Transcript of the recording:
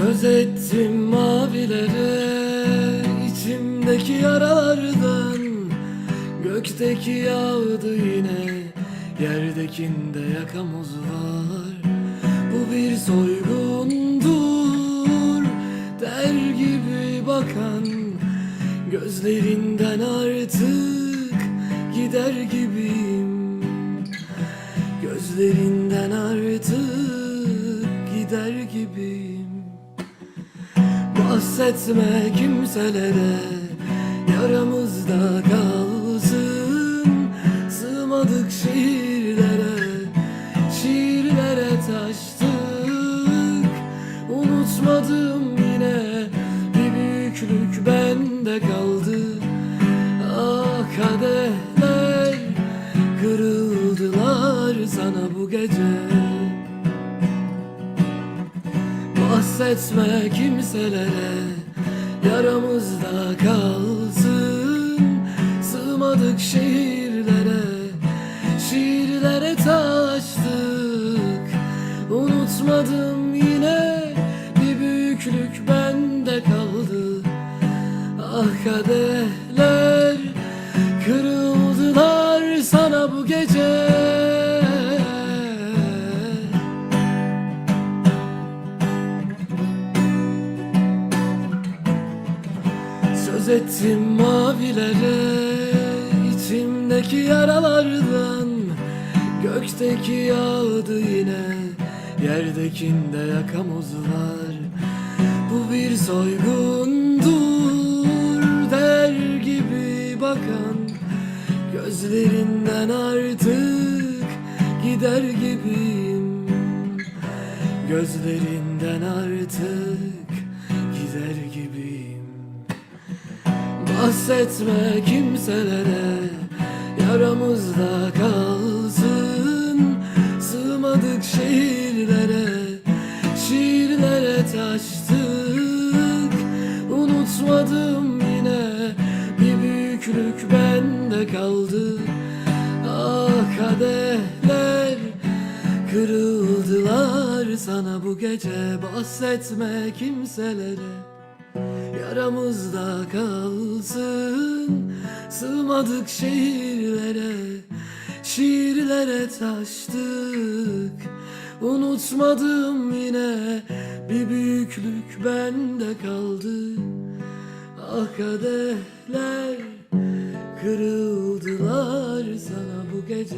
Söz ettim mavilere içimdeki yaralardan Gökteki yağdı yine Yerdekinde yakamoz var. Bu bir soygundur Der gibi bakan. Gözlerinden artık Gider gibiyim. Gözlerinden artık gider gibiyim Bahsetme kimselere Yaramızda kalsın. Sığmadık şiirlere Şiirlere taştık. Unutmadım yine Bir büyüklük bende kaldı. Ah kadehler Kırıldılar sana bu gece Bahsetme kimselere Yaramızda kalsın. Sığmadık şiirlere Şiirlere taştık. Unutmadım yine Bir büyüklük bende kaldı. Ah kadehler Söz ettim mavilere içimdeki yaralardan. Gökteki yağdı yine Yerdekinde yakamoz var Bu bir soygundur Der gibi bakan. Gözlerinden artık Gider gibiyim. Gözlerinden artık Gider gibiyim Bahsetme kimselere Yaramızda kalsın. Sığmadık şiirlere Şiirlere taştık. Unutmadım yine Bir büyüklük bende kaldı. Ah kadehler Kırıldılar sana bu gece. Bahsetme kimselere Yaramızda kalsın. Sığmadık şiirlere Şiirlere taştık. Unutmadım yine Bir büyüklük bende kaldı. Ah kadehler Kırıldılar sana bu gece